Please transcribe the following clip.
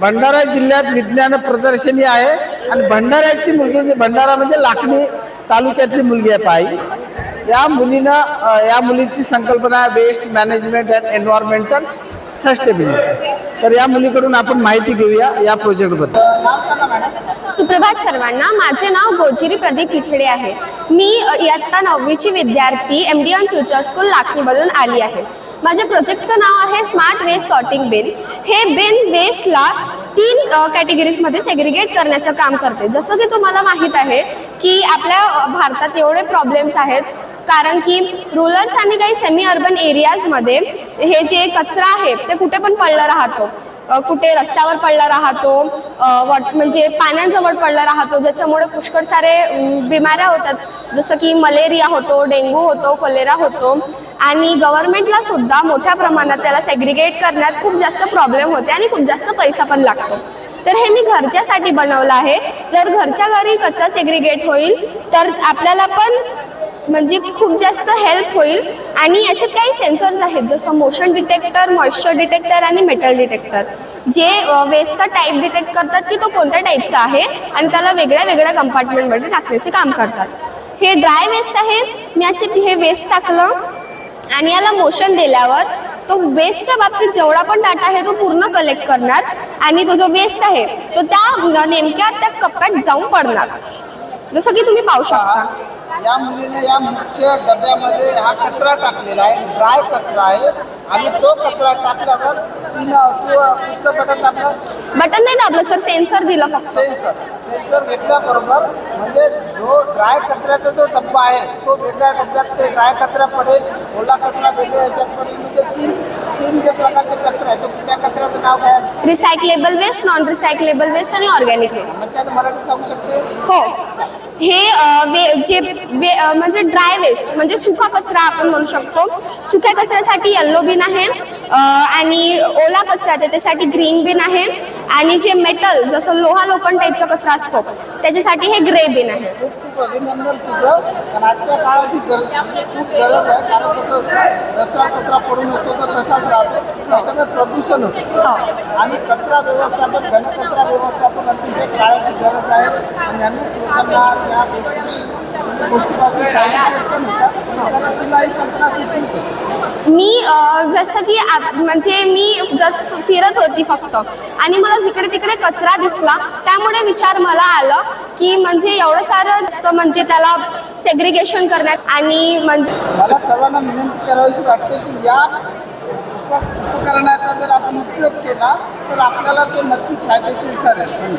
भंडारा जिल्ह्यात विज्ञान प्रदर्शनी आहे. आणि भंडाऱ्याची मुलगी म्हणजे- भंडारा म्हणजे लाखणी तालुक्यातली मुलगी आहे पायी. या मुलीनं या मुलीची संकल्पना आहे waste management and environmental sustainability तर या मुलीकडून आपण माहिती घेऊया या प्रोजेक्टबद्दल. सुप्रभात सर्वांना. माझे नाव गोजिरी प्रदीप पिछडे आहे. मी इयत्ता नववीची विद्यार्थी M D on future school लाखणीमधून आली आहे. माझ्या प्रोजेक्टचं नाव आहे स्मार्ट वेस्ट सॉर्टिंग बिन हे बिन वेस्टला तीन कॅटेगरीजमध्ये सेग्रिगेट करण्याचं काम करते. जसं की तुम्हाला माहीत आहे की आपल्या भारतात एवढे प्रॉब्लेम्स आहेत कारण की रुरल्स आणि काही सेमी अर्बन एरियाजमध्ये हे जे कचरा आहे ते कुठे पण पडला राहतो. कुठे रस्त्यावर पडला राहतो वॉट म्हणजे पाण्याजवळ पडला राहतो ज्याच्यामुळे पुष्कळ सारे बिमाऱ्या होतात. जसं की मलेरिया होतो डेंग्यू होतो कोलेरा होतो. आणि गव्हर्नमेंटला सुद्धा मोठ्या प्रमाणात त्याला सेग्रिगेट करण्यात खूप जास्त प्रॉब्लेम होते आणि खूप जास्त पैसा पण लागतो. तर हे मी घरच्यासाठी बनवलं आहे. जर घरच्या घरी कचरा सेग्रिगेट होईल तर आपल्याला पण म्हणजे खूप जास्त हेल्प होईल. आणि याच्यात काही सेन्सर्स आहेत जसं मोशन डिटेक्टर मॉइश्चर डिटेक्टर आणि मेटल डिटेक्टर जे वेस्टचा टाईप डिटेक्ट करतात की तो कोणत्या टाईपचा आहे आणि त्याला वेगळ्या वेगळ्या कंपार्टमेंटमध्ये टाकण्याचे काम करतात. हे ड्राय वेस्ट आहे. मी याचे हे वेस्ट टाकलं. आणि याला मोशन दिल्यावर तो वेस्टच्या बाबतीत जेवढा पण डाटा आहे तो पूर्ण कलेक्ट करणार आणि तो जो वेस्ट आहे तो त्या नेमक्या त्या कप्प्यात जाऊन पडणार. जसं की तुम्ही पाहू शकता. या मुलीने या मुख्य डब्यामध्ये हा कचरा टाकलेला आहे ड्राय कचरा आहे आणि तो कचरा टाकल्यावर बटन दाबलं? बटन नाही दाबलं सर सेन्सर दिलं फक्त. सेन्सर सेन्सर घेतल्याबरोबर म्हणजे जो ड्राय कचऱ्याचा जो डब्बा आहे तो वेगळ्या डब्यात ते ड्राय कचरा पडेल ओला कचरा वेगळ्या ह्याच्यात पडेल म्हणजे तीन तीन जे प्रकारचे कचरा आहे तो त्या कचऱ्याचं नाव काय? आहे? Recyclable waste non recyclable waste आणि ऑर्गॅनिक वेस्ट मग त्यात मराठी सांगू शकते? हो. हे अ, वे जे वे अ, म्हणजे ड्राय वेस्ट म्हणजे सुका कचरा आपण म्हणू शकतो. सुक्या कचऱ्यासाठी येल्लो बिन आहे अ, आणि ओला कचरा त्याच्यासाठी ग्रीन बिन आहे. आणि जे मेटल जसं लोहा लोखंड टाईपचा कचरा असतो त्याच्यासाठी हे ग्रे बिन आहे. खूप खूप अभिनंदन तुझं. कारण आजच्या काळात गरज खूप गरज आहे. कारण कसं असतं रस्त्यावर कचरा पडून असतो तर तसाच राहतो. त्याच्यामुळे प्रदूषण होतं. हो. आणि कचरा व्यवस्थापन घनकचरा व्यवस्थापन अतिशय काळाची गरज आहे. आणि अनेक लोकांना त्या गोष्टी गोष्टीपासून सांगितलं पण होतं तर तुला ही कल्पना सुचली कशी मी जसं की म्हणजे मी जसं फिरत होती फक्त आणि मला जिकडे तिकडे कचरा दिसला त्यामुळे विचार मला आलं की म्हणजे एवढं सारं जास्त म्हणजे त्याला सेग्रिगेशन करण्यात आणि म्हणजे मला सर्वांना विनंती करावीशी वाटते की या उपकरणाचा जर आपण उपयोग केला तर आपल्याला तो नक्की फायदेशीर ठरेल.